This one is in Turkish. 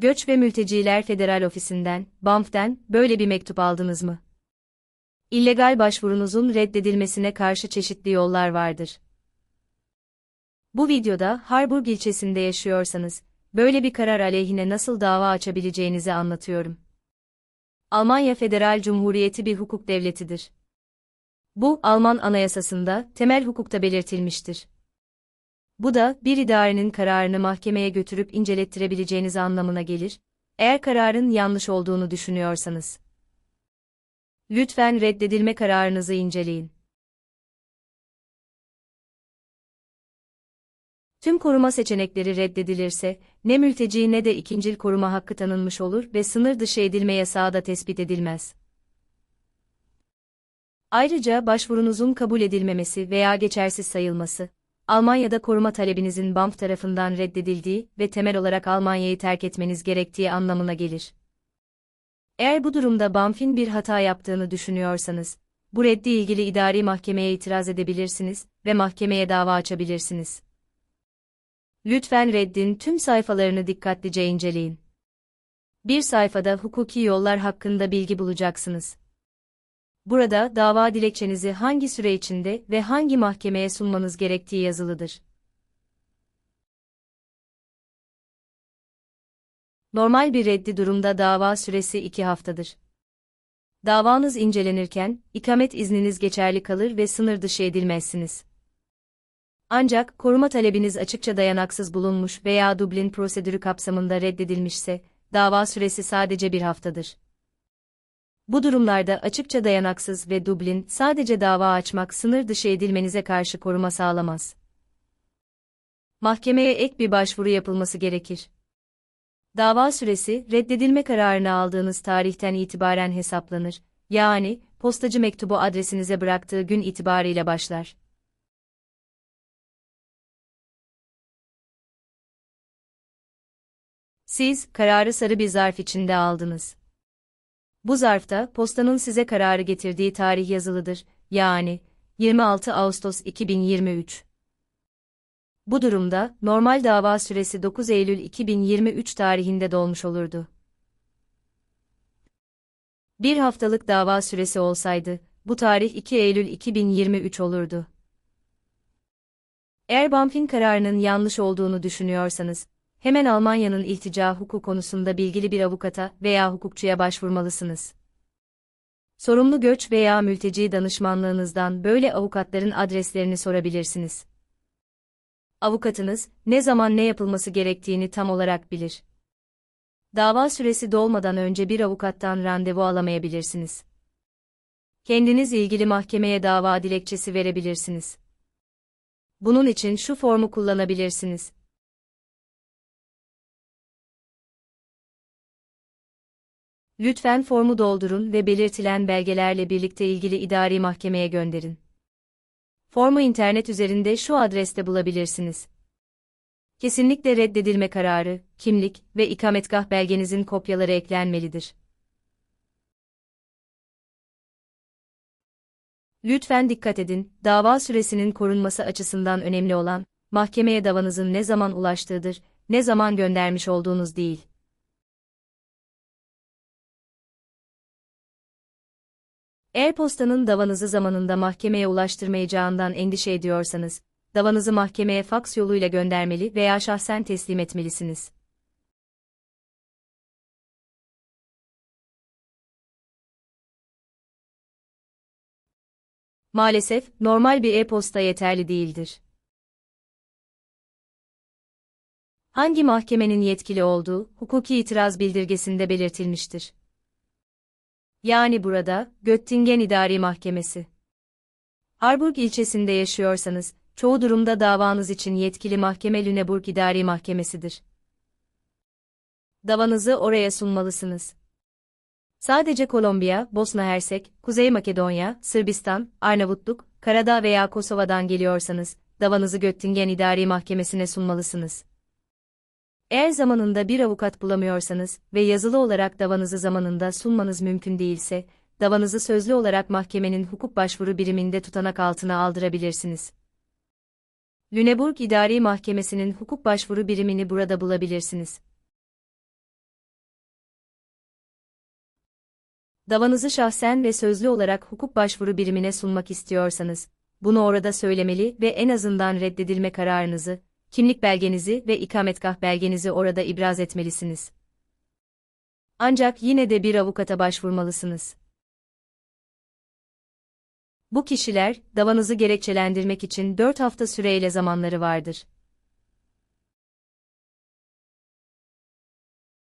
Göç ve Mülteciler Federal Ofisi'nden, BAMF'den böyle bir mektup aldınız mı? İllegal başvurunuzun reddedilmesine karşı çeşitli yollar vardır. Bu videoda Harburg ilçesinde yaşıyorsanız, böyle bir karar aleyhine nasıl dava açabileceğinizi anlatıyorum. Almanya Federal Cumhuriyeti bir hukuk devletidir. Bu, Alman anayasasında, temel hukukta belirtilmiştir. Bu da, bir idarenin kararını mahkemeye götürüp incelettirebileceğiniz anlamına gelir, eğer kararın yanlış olduğunu düşünüyorsanız. Lütfen reddedilme kararınızı inceleyin. Tüm koruma seçenekleri reddedilirse, ne mülteci ne de ikincil koruma hakkı tanınmış olur ve sınır dışı edilme yasağı da tespit edilmez. Ayrıca başvurunuzun kabul edilmemesi veya geçersiz sayılması, Almanya'da koruma talebinizin BAMF tarafından reddedildiği ve temel olarak Almanya'yı terk etmeniz gerektiği anlamına gelir. Eğer bu durumda BAMF'in bir hata yaptığını düşünüyorsanız, bu reddi ilgili idari mahkemeye itiraz edebilirsiniz ve mahkemeye dava açabilirsiniz. Lütfen reddin tüm sayfalarını dikkatlice inceleyin. Bir sayfada hukuki yollar hakkında bilgi bulacaksınız. Burada dava dilekçenizi hangi süre içinde ve hangi mahkemeye sunmanız gerektiği yazılıdır. Normal bir reddi durumda dava süresi 2 haftadır. Davanız incelenirken, ikamet izniniz geçerli kalır ve sınır dışı edilmezsiniz. Ancak, koruma talebiniz açıkça dayanaksız bulunmuş veya Dublin prosedürü kapsamında reddedilmişse, dava süresi sadece bir haftadır. Bu durumlarda açıkça dayanaksız ve Dublin sadece dava açmak sınır dışı edilmenize karşı koruma sağlamaz. Mahkemeye ek bir başvuru yapılması gerekir. Dava süresi, reddedilme kararını aldığınız tarihten itibaren hesaplanır, yani, postacı mektubu adresinize bıraktığı gün itibarıyla başlar. Siz, kararı sarı bir zarf içinde aldınız. Bu zarfta, postanın size kararı getirdiği tarih yazılıdır, yani, 26 Ağustos 2023. Bu durumda, normal dava süresi 9 Eylül 2023 tarihinde dolmuş olurdu. Bir haftalık dava süresi olsaydı, bu tarih 2 Eylül 2023 olurdu. Eğer BAMF'in kararının yanlış olduğunu düşünüyorsanız, hemen Almanya'nın iltica hukuku konusunda bilgili bir avukata veya hukukçuya başvurmalısınız. Sorumlu göç veya mülteci danışmanlığınızdan böyle avukatların adreslerini sorabilirsiniz. Avukatınız, ne zaman ne yapılması gerektiğini tam olarak bilir. Dava süresi dolmadan önce bir avukattan randevu alamayabilirsiniz. Kendiniz ilgili mahkemeye dava dilekçesi verebilirsiniz. Bunun için şu formu kullanabilirsiniz. Lütfen formu doldurun ve belirtilen belgelerle birlikte ilgili idari mahkemeye gönderin. Formu internet üzerinde şu adreste bulabilirsiniz. Kesinlikle reddedilme kararı, kimlik ve ikametgah belgenizin kopyaları eklenmelidir. Lütfen dikkat edin, dava süresinin korunması açısından önemli olan, mahkemeye davanızın ne zaman ulaştığıdır, ne zaman göndermiş olduğunuz değil. Eğer postanın davanızı zamanında mahkemeye ulaştırmayacağından endişe ediyorsanız, davanızı mahkemeye faks yoluyla göndermeli veya şahsen teslim etmelisiniz. Maalesef, normal bir e-posta yeterli değildir. Hangi mahkemenin yetkili olduğu, hukuki itiraz bildirgesinde belirtilmiştir. Yani burada, Göttingen İdari Mahkemesi. Harburg ilçesinde yaşıyorsanız, çoğu durumda davanız için yetkili mahkeme Lüneburg İdari Mahkemesi'dir. Davanızı oraya sunmalısınız. Sadece Kolombiya, Bosna Hersek, Kuzey Makedonya, Sırbistan, Arnavutluk, Karadağ veya Kosova'dan geliyorsanız, davanızı Göttingen İdari Mahkemesi'ne sunmalısınız. Eğer zamanında bir avukat bulamıyorsanız ve yazılı olarak davanızı zamanında sunmanız mümkün değilse, davanızı sözlü olarak mahkemenin hukuk başvuru biriminde tutanak altına aldırabilirsiniz. Lüneburg İdari Mahkemesi'nin hukuk başvuru birimini burada bulabilirsiniz. Davanızı şahsen ve sözlü olarak hukuk başvuru birimine sunmak istiyorsanız, bunu orada söylemeli ve en azından reddedilme kararınızı, kimlik belgenizi ve ikametgah belgenizi orada ibraz etmelisiniz. Ancak yine de bir avukata başvurmalısınız. Bu kişiler, davanızı gerekçelendirmek için 4 hafta süreyle zamanları vardır.